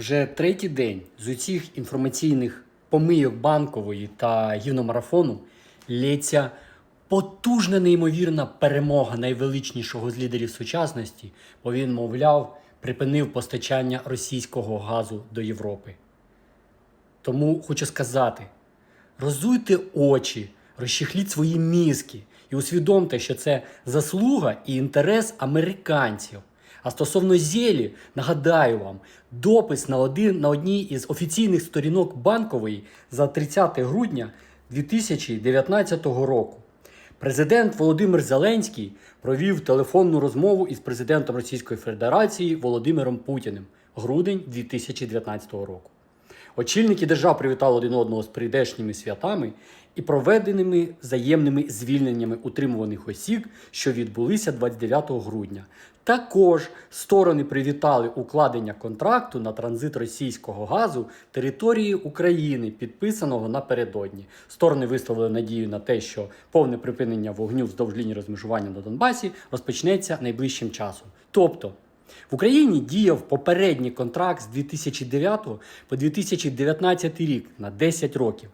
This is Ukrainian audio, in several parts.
Вже третій день з усіх інформаційних помийок банкової та гівномарафону лється потужна неймовірна перемога найвеличнішого з лідерів сучасності, бо він, мовляв, припинив постачання російського газу до Європи. Тому хочу сказати: розуйте очі, розчехліть свої мізки і усвідомте, що це заслуга і інтерес американців. А стосовно зелі, нагадаю вам, допис на, один, на одній із офіційних сторінок банкової за 30 грудня 2019 року. Президент Володимир Зеленський провів телефонну розмову із президентом Російської Федерації Володимиром Путіним грудень 2019 року. Очільники держав привітали один одного з прийдешніми святами і проведеними взаємними звільненнями утримуваних осіб, що відбулися 29 грудня. Також сторони привітали укладення контракту на транзит російського газу території України, підписаного напередодні. Сторони висловили надію на те, що повне припинення вогню вздовж лінії розмежування на Донбасі розпочнеться найближчим часом. Тобто в Україні діяв попередній контракт з 2009 по 2019 рік на 10 років.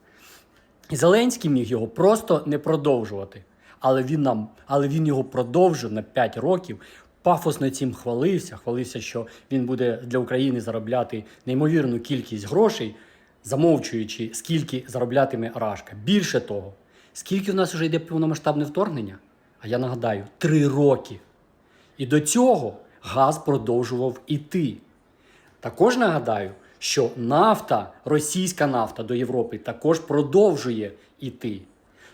І Зеленський міг його просто не продовжувати. Але він нам, але він його продовжив на 5 років. Пафосно цим хвалився. Хвалився, що він буде для України заробляти неймовірну кількість грошей, замовчуючи, скільки зароблятиме Рашка. Більше того, скільки у нас вже йде повномасштабне вторгнення? А я нагадаю, 3 роки. І до цього газ продовжував іти. Також нагадаю, що нафта, російська нафта до Європи також продовжує іти.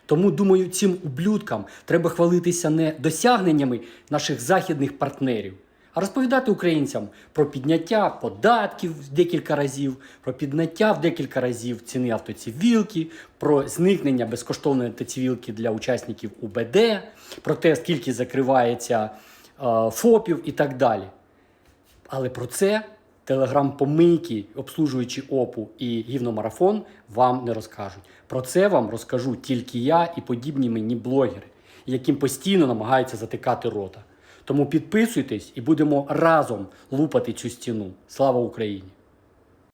Тому, думаю, цим ублюдкам треба хвалитися не досягненнями наших західних партнерів, а розповідати українцям про підняття податків в декілька разів, про підняття в декілька разів ціни автоцивілки, про зникнення безкоштовної автоцивілки для учасників УБД, про те, скільки закривається ФОПів і так далі. Але про це телеграм-помийки, обслужуючи ОПУ і гівномарафон, вам не розкажуть. Про це вам розкажу тільки я і подібні мені блогери, яким постійно намагаються затикати рота. Тому підписуйтесь і будемо разом лупати цю стіну. Слава Україні!